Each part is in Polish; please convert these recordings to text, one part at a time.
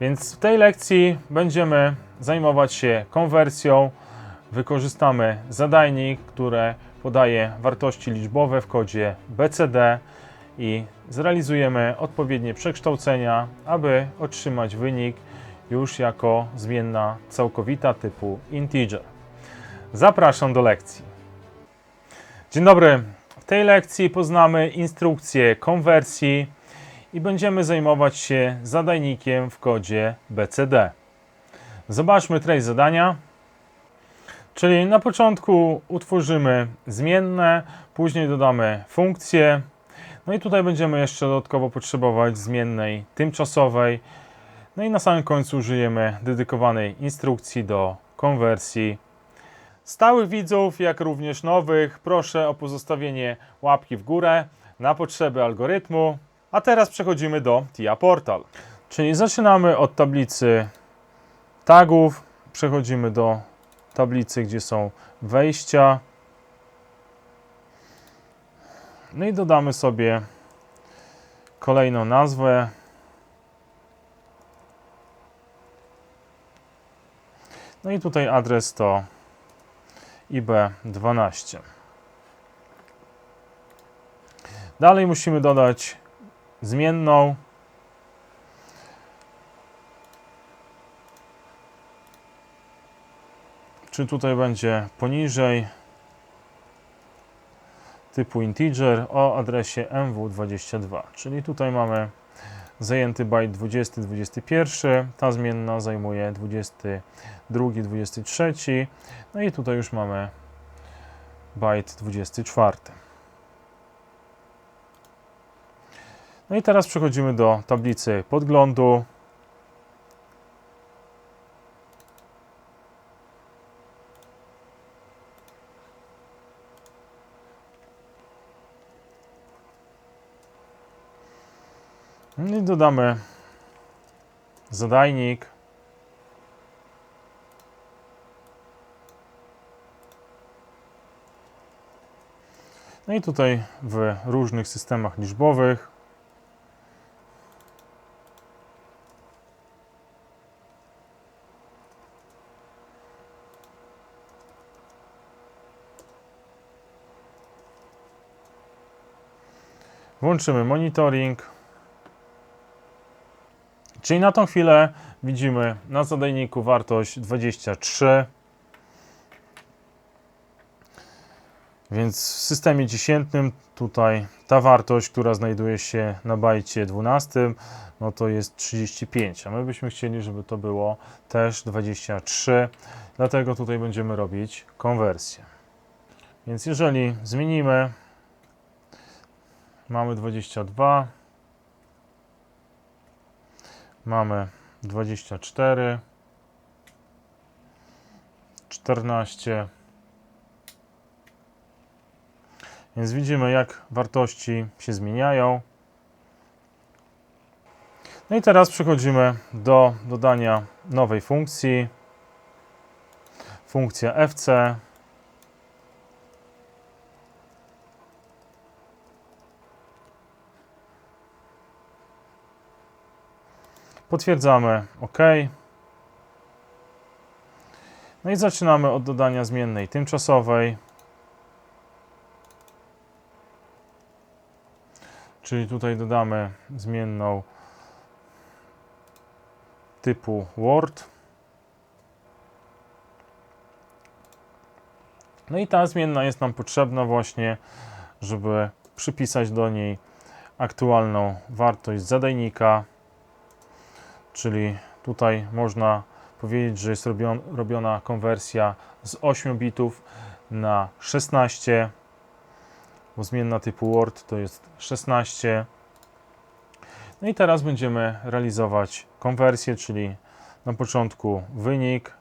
Więc w tej lekcji będziemy zajmować się konwersją. Wykorzystamy zadajnik, które podaje wartości liczbowe w kodzie BCD i zrealizujemy odpowiednie przekształcenia, aby otrzymać wynik już jako zmienna całkowita typu integer. Zapraszam do lekcji. Dzień dobry. W tej lekcji poznamy instrukcję konwersji i będziemy zajmować się zadajnikiem w kodzie BCD. Zobaczmy treść zadania. Czyli na początku utworzymy zmienne, później dodamy funkcję. No i tutaj będziemy jeszcze dodatkowo potrzebować zmiennej tymczasowej. No i na samym końcu użyjemy dedykowanej instrukcji do konwersji. Stałych widzów, jak również nowych, proszę o pozostawienie łapki w górę na potrzeby algorytmu. A teraz przechodzimy do TIA Portal. Czyli zaczynamy od tablicy tagów, przechodzimy do tablicy, gdzie są wejścia. No i dodamy sobie kolejną nazwę. No i tutaj adres to IB12. Dalej musimy dodać zmienną. Czy tutaj będzie poniżej typu integer o adresie MW22, czyli tutaj mamy zajęty byte 20, 21, ta zmienna zajmuje 22, 23, no i tutaj już mamy byte 24. No i teraz przechodzimy do tablicy podglądu. No I dodamy zadajnik. No i tutaj w różnych systemach liczbowych włączymy monitoring. Czyli na tą chwilę widzimy na zadajniku wartość 23. Więc w systemie dziesiętnym tutaj ta wartość, która znajduje się na bajcie 12, no to jest 35, a my byśmy chcieli, żeby to było też 23, dlatego tutaj będziemy robić konwersję. Więc jeżeli zmienimy, mamy 22, mamy 24, 14. Więc widzimy, jak wartości się zmieniają. No i teraz przechodzimy do dodania nowej funkcji. Funkcja FC. Potwierdzamy OK. No i zaczynamy od dodania zmiennej tymczasowej. Czyli tutaj dodamy zmienną typu Word. No i ta zmienna jest nam potrzebna właśnie, żeby przypisać do niej aktualną wartość zadajnika. Czyli tutaj można powiedzieć, że jest robion, robiona konwersja z 8 bitów na 16, bo zmienna typu Word to jest 16. No i teraz będziemy realizować konwersję, czyli na początku wynik.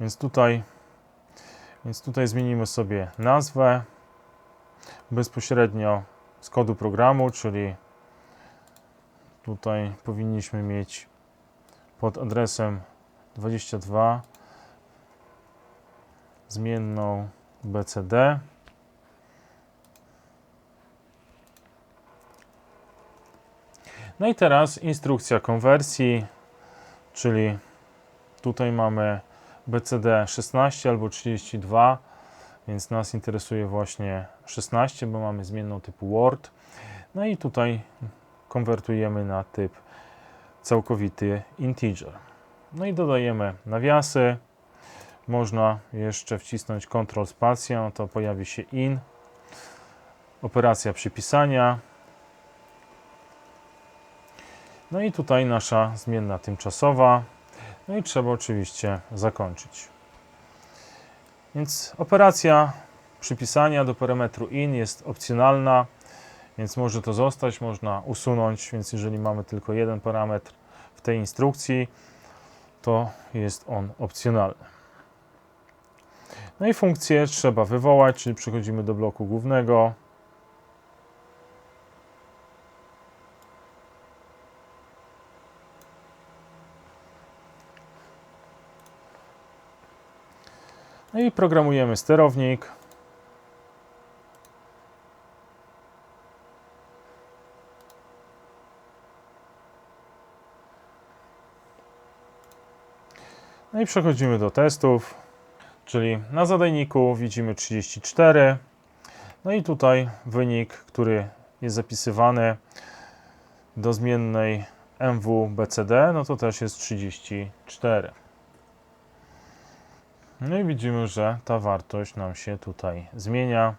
Więc tutaj, więc tutaj zmienimy sobie nazwę bezpośrednio z kodu programu, czyli tutaj powinniśmy mieć pod adresem 22 zmienną BCD. No i teraz instrukcja konwersji, czyli tutaj mamy BCD 16 albo 32, więc nas interesuje właśnie 16, bo mamy zmienną typu Word. No i tutaj konwertujemy na typ całkowity integer. No i dodajemy nawiasy. Można jeszcze wcisnąć Ctrl spacja, no to pojawi się in. Operacja przypisania. No i tutaj nasza zmienna tymczasowa. No i trzeba oczywiście zakończyć. Więc operacja przypisania do parametru in jest opcjonalna, więc może to zostać, można usunąć, więc jeżeli mamy tylko jeden parametr w tej instrukcji, to jest on opcjonalny. No i funkcję trzeba wywołać, czyli przechodzimy do bloku głównego. No i programujemy sterownik. No i przechodzimy do testów, czyli na zadajniku widzimy 34. No i tutaj wynik, który jest zapisywany do zmiennej MWBCD, no to też jest 34. No i widzimy, że ta wartość nam się tutaj zmienia.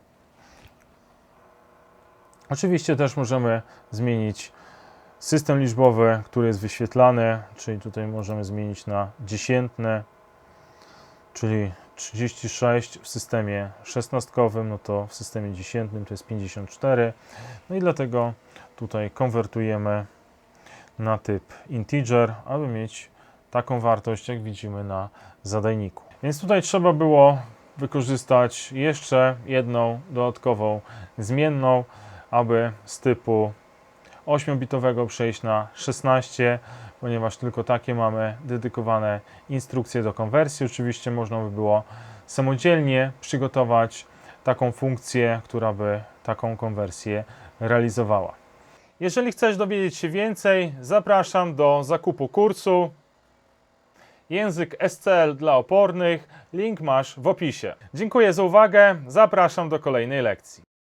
Oczywiście też możemy zmienić system liczbowy, który jest wyświetlany, czyli tutaj możemy zmienić na dziesiętne, czyli 36 w systemie szesnastkowym, no to w systemie dziesiętnym to jest 54. No i dlatego tutaj konwertujemy na typ integer, aby mieć taką wartość, jak widzimy na zadajniku. Więc tutaj trzeba było wykorzystać jeszcze jedną dodatkową zmienną, aby z typu 8-bitowego przejść na 16, ponieważ tylko takie mamy dedykowane instrukcje do konwersji. Oczywiście można by było samodzielnie przygotować taką funkcję, która by taką konwersję realizowała. Jeżeli chcesz dowiedzieć się więcej, zapraszam do zakupu kursu Język SCL dla opornych. Link masz w opisie. Dziękuję za uwagę. Zapraszam do kolejnej lekcji.